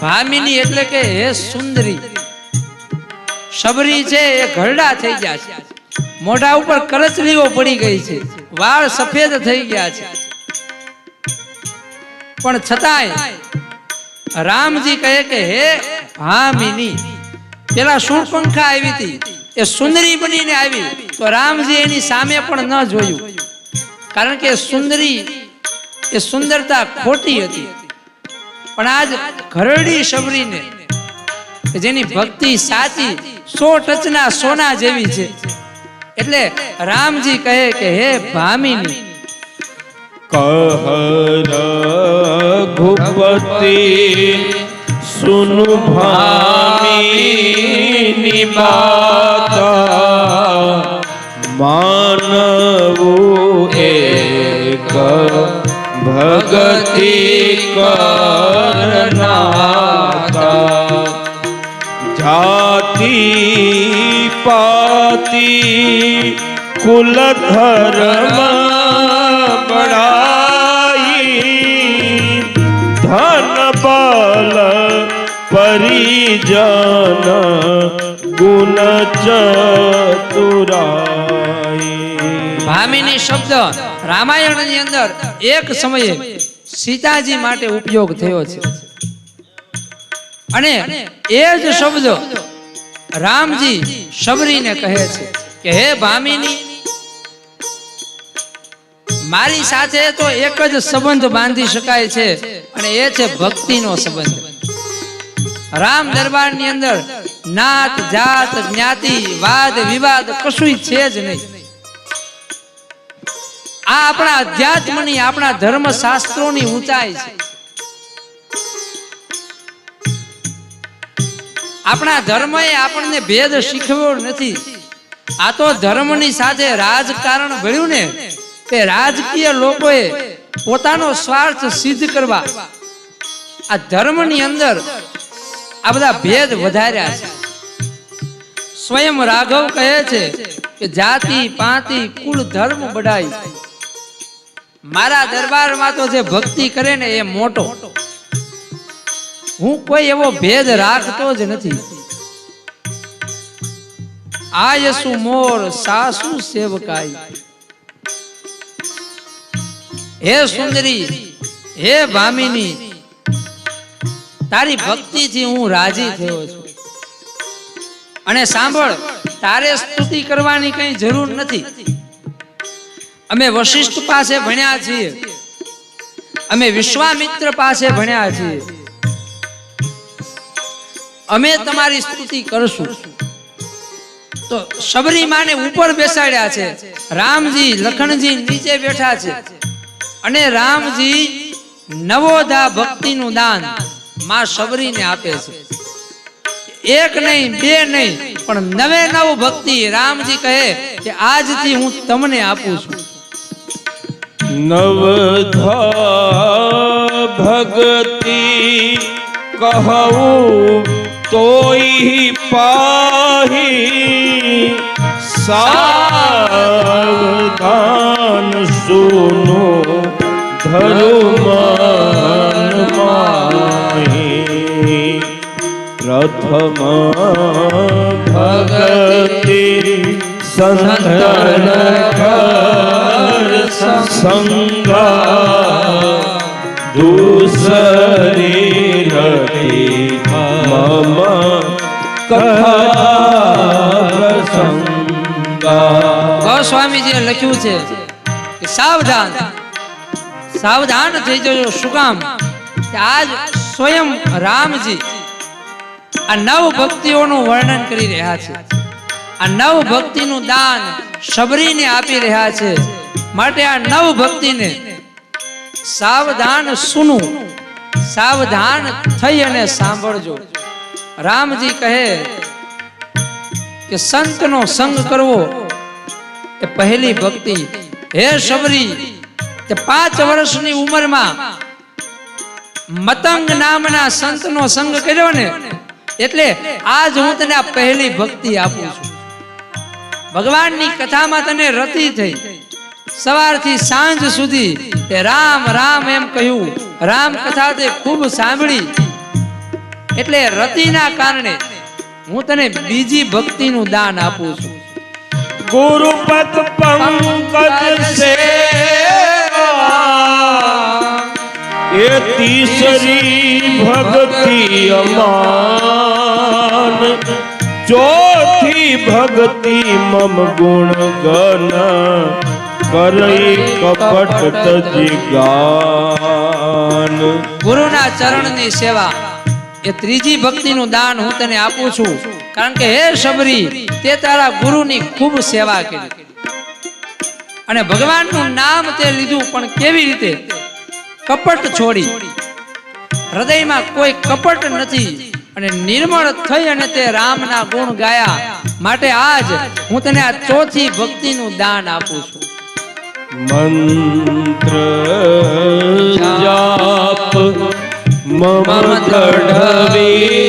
ભામિની એટલે કે હે સુંદરી. શબરી છે એ ઘરડા થઈ ગયા છે. મોઢા ઉપર કરચલીઓ પડી ગઈ છે. વાળ સફેદ થઈ ગયા છે. પણ છતાંય રામજી કહે કે હે ભામિની, પેલા શૂળપંખા આવી હતી. એ સુંદરી બનીને આવી. તો રામજી એની સામે પણ ન જોયું. કારણ કે સુંદરી એ સુંદરતા ખોટી હતી. પણ આજ ઘરડી શબરીને જેની ભક્તિ સાચી સો ટચના સોના જેવી છે. એટલે રામજી કહે કે, હે ભામિની કહ રઘુપતિ સુનુ ભામિની માતા ધર્મ બડાઈ ધન બલ પરિજન ગુણ ચતુરાઈ ભામિની શબ્દ રામાયણની અંદર એક સમયે સીતાજી માટે ઉપયોગ થયો છે. અને એ જ શબ્દ રામજી શબરીને કહે છે કે, હે ભામિની મારી સાથે તો એક જ સંબંધ બાંધી શકાય છે અને એ છે ભક્તિનો સંબંધ. રામ દરબારની અંદર નાત, જાત, જ્ઞાતિ, વાદ, વિવાદ કશું છે જ નહીં. આ આપણા અધ્યાત્મની, આપણા ધર્મ શાસ્ત્રોની ઊંચાઈ છે. આપણા ધર્મએ આપણને ભેદ શીખવ્યો નથી. આ તો ધર્મની સાથે રાજકારણ ભર્યું ને કે રાજકીય લોકોએ પોતાનો સ્વાર્થ સિદ્ધ કરવા. આ ધર્મની અંદર આ બધા ભેદ વધાર્યા છે. સ્વયં રાઘવ કહે છે કે જાતિ, પાતિ કુલ ધર્મ બડાઈ મારા દરબારમાં તો જે ભક્તિ કરે ને એ મોટો. હું કોઈ એવો ભેદ રાખતો જ નથી. આયસુ મોર સાસુ સેવકાઈ હે સુંદરી, હે ભામિની, તારી ભક્તિથી હું રાજી થયો છું. અને સાંભળ, તારે સ્તુતિ કરવાની કઈ જરૂર નથી. અમે વશિષ્ઠ પાસે ભણ્યા છીએ. અમે વિશ્વામિત્ર પાસે ભણ્યા છીએ. અમે તમારી સ્તુતિ કરશું. તો શબરી માને ઉપર બેસાડ્યા છે. રામજી, લખણજી નીચે બેઠા છે. અને રામજી નવોધા ભક્તિનું દાનમાં શબરીને આપે છે. એક નહીં, બે નહીં, પણ નવે નવ ભક્તિ રામજી કહે કે આજથી હું તમને આપું છું. નવધા ભક્તિ કહું તોય પાહી સાવધાન સુનો ધરુમન માહી પ્રથમ ભગતિ સંતન સંગા દૂસરી રતિ મમ કથા પ્રસંગા લખ્યું છે સાવધાન સાવધાન થઈ જજો શું કામ આજ સ્વયં રામજી આ નવ ભક્તિઓનું વર્ણન કરી રહ્યા છે. આ નવ ભક્તિનું દાન શબરીને આપી રહ્યા છે. માટે આ નવ ભક્તિને સાવધાન સુનું. સાવધાન થઈ અને સાંભળજો. રામજી કહે કે સંતનો સંગ કરવો એ પહેલી ભક્તિ. હે શબરી તે પાંચ વર્ષની ઉંમરમાં મતંગ નામના સંતનો સંગ કર્યો ને, એટલે આજ હું તને પહેલી ભક્તિ આપું છું. ભગવાનની કથામાં તને રતિ થઈ. સવારથી સાંજ સુધી તે રામ રામ એમ કહ્યું. રામ કથા તે ખૂબ સાંભળી. એટલે રતિના કારણે હું તને બીજી ભક્તિનું દાન આપું છું. ગુરુપદ પંકજ સેવા એ તીસરી ભક્તિ અમાન. ચોથી ભક્તિ મમ ગુણ ગન કરઈ કપટ તજી ગાન. ગુરુના ચરણની સેવા. એ ત્રીજી ભક્તિનું દાન હું તને આપું છું. કારણ કે હે શબરી, તે તારા ગુરુની ખૂબ સેવા કરી. અને ભગવાનનું નામ તે લીધું પણ કેવી રીતે? કપટ છોડી. હૃદયમાં કોઈ કપટ નથી અને નિર્મળ થઈ અને તે રામના ગુણ ગાયા. માટે આજ હું તને આ ચોથી ભક્તિનું દાન આપું છું. મંત્ર જાપ, મમ દૃઢ વિશ્વાસા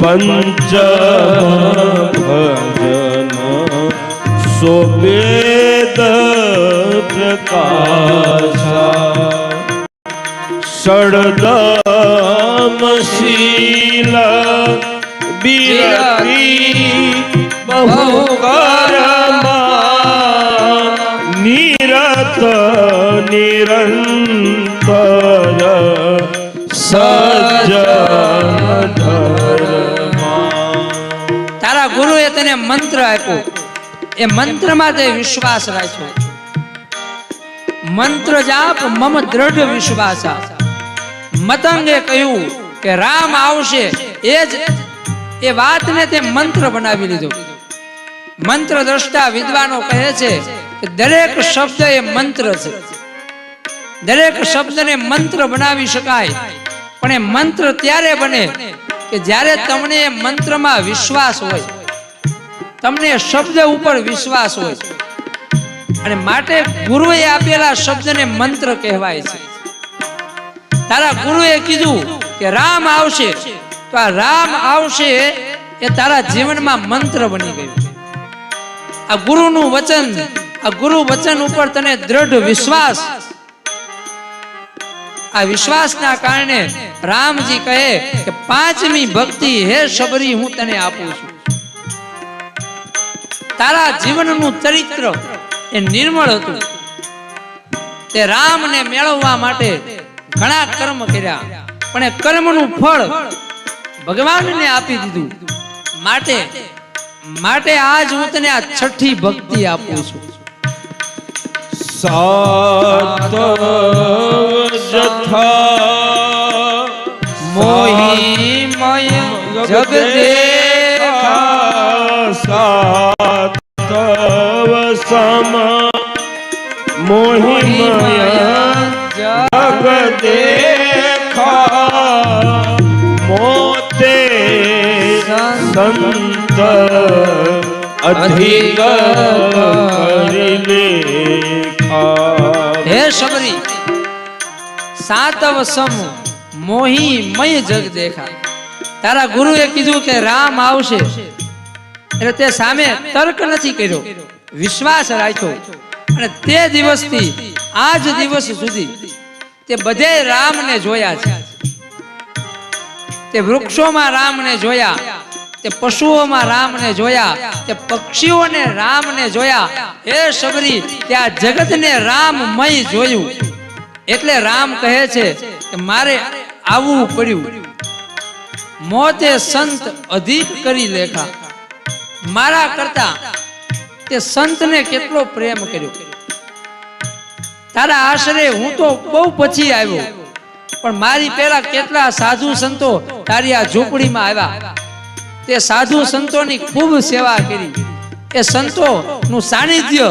પંચ ભજન સોવેદ પ્રકાશા ષડદમ શીલ બિરતી બહુ નિરત નિરંતર સજ્જ તારા ગુરુએ તને મંત્ર આપ્યો. એ મંત્રમાં તે વિશ્વાસ રાખ્યો. મંત્ર જાપ મમ દ્રઢ વિશ્વાસ. મતંગે કહ્યું કે રામ આવશે, એ જ એ વાતને તે મંત્ર બનાવી લીધો. મંત્ર દ્રષ્ટા વિદ્વાનો કહે છે કે દરેક શબ્દ એ મંત્ર છે. દરેક શબ્દને મંત્ર બનાવી શકાય, પણ એ મંત્ર ત્યારે બને કે જ્યારે તમને એ મંત્રમાં વિશ્વાસ હોય. તમને શબ્દ ઉપર વિશ્વાસ હોય. અને માટે ગુરુએ આપેલા શબ્દને મંત્ર કહેવાય છે. તારા ગુરુએ કીધું કે રામ આવશે, તો આ રામ આવશે એ તારા જીવનમાં મંત્ર બની ગયું. આ ગુરુનું વચન, આ ગુરુ વચન ઉપર તને દ્રઢ વિશ્વાસ. આ વિશ્વાસના કારણે રામજી કહે કે પાંચમી ભક્તિ હે શબરી, હું તને આપું છું. તારા જીવનનું ચરિત્ર એ નિર્મળ હતું. તે રામને મેળવવા માટે ઘણા કર્મ કર્યા. પણ એ કર્મનું ફળ ભગવાનને આપી દીધું. માટે માટે આજ હું તને આ છઠ્ઠી ભક્તિ આપું છું. સાત જથા મોહિમય જગદેખા જગદેખા મોતે સંત અધિક હે શબરી સાતવ સમ મોહી મય જગ દેખા. તારા ગુરુએ કીધું કે રામ આવશે. એટલે તે સામે તર્ક નથી કર્યો, વિશ્વાસ રાખ્યો. અને તે દિવસથી આજ દિવસ સુધી તે બધે રામને જોયા છે. તે વૃક્ષોમાં રામને જોયા, તે પશુઓમાં રામને જોયા, તે પક્ષીઓને રામને જોયા. હે શબરી તે આ જગતને રામમય જોયું. એટલે રામ કહે છે કે મારે આવવું પડ્યું. મોતે સંત અધિક કરી લેખા. મારા કરતા તે સંતને કેટલો પ્રેમ કર્યો. તારા આશરે હું તો બહુ પછી આવ્યો. પણ મારી પેલા કેટલા સાધુ સંતો તારી આ ઝૂંપડીમાં આવ્યા. તે સાધુ સંતોની ખૂબ સેવા કરી. એ સંતો નું સાનિધ્ય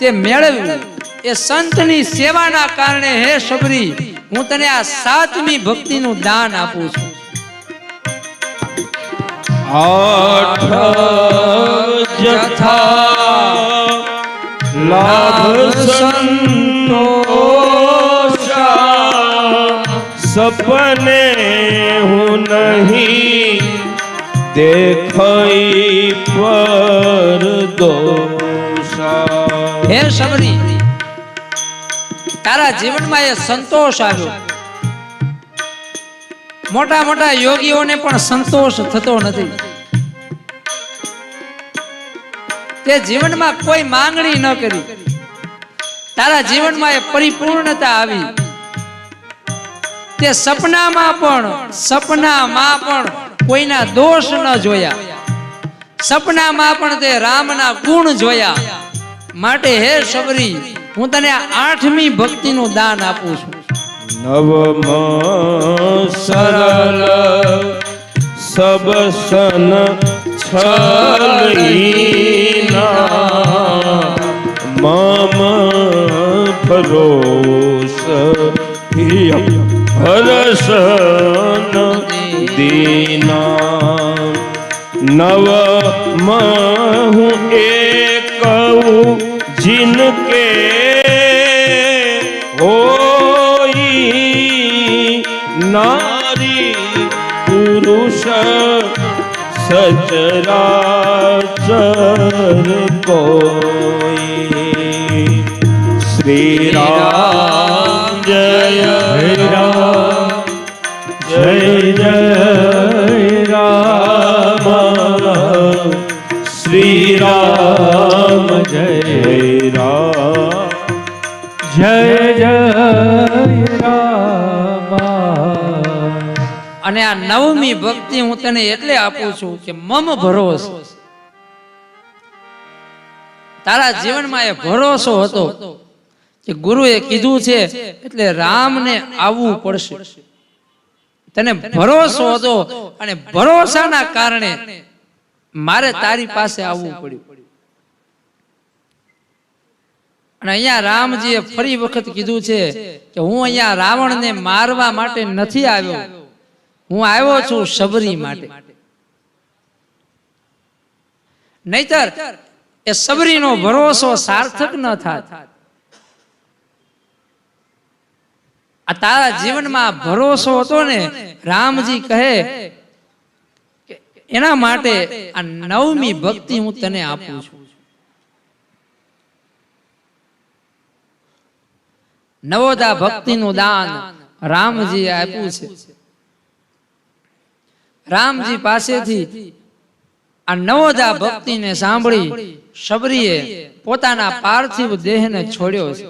તે મેળવ્યું. એ સંતની સેવાના કારણે હે શબરી, હું તને આ સાતમી ભક્તિનું દાન આપું છું. આઠ જથા લાભ સંતોષા સપને હું નહીં દેખાઈ પર હે શબરી તારા જીવનમાં એ સંતોષ આવ્યો. મોટા મોટા યોગીઓને પણ સંતોષ થતો નથી. તે જીવનમાં કોઈ માંગણી ન કરી. તારા જીવનમાં એ પરિપૂર્ણતા આવી. તે સપનામાં પણ સપનામાં પણ કોઈના દોષ ન જોયા. સપનામાં પણ તે રામના ગુણ જોયા. માટે હે શબરી, હું તને આઠમી ભક્તિનું દાન આપું છું. નવમ સરલ સબસન છલીના મમ ભરોસ હરસન દીના. નવ હું એક જિનકે હોઈ નારી પુરુષ સચરાચર કોઈ અને આ નવમી ભક્તિ હું તને એટલે આપું છું કે મમ ભરોસો. તારા જીવનમાં એ ભરોસો હતો કે ગુરુએ કીધું છે, એટલે રામને આવવું પડશે. તને ભરોસો હતો અને ભરોસાના કારણે મારે તારી પાસે આવવું પડ્યું. અને અહીંયા રામજીએ ફરી વખત કીધું છે કે હું અહીંયા રાવણને મારવા માટે નથી આવ્યો. હું આવ્યો છું સબરી માટે. નહીતર એ સબરીનો ભરોસો સાર્થક ન થાય આ તારા જીવનમાં ભરોસો હતો ને? રામજી કહે એના માટે આ નવમી ભક્તિ હું તને આપું છું. નવોદા ભક્તિનું દાન રામજી આપ્યું છે. રામજી પાસેથી આ નવોદા ભક્તિને સાંભળી શબરીએ પોતાના પાર્થિવ દેહને છોડ્યો છે.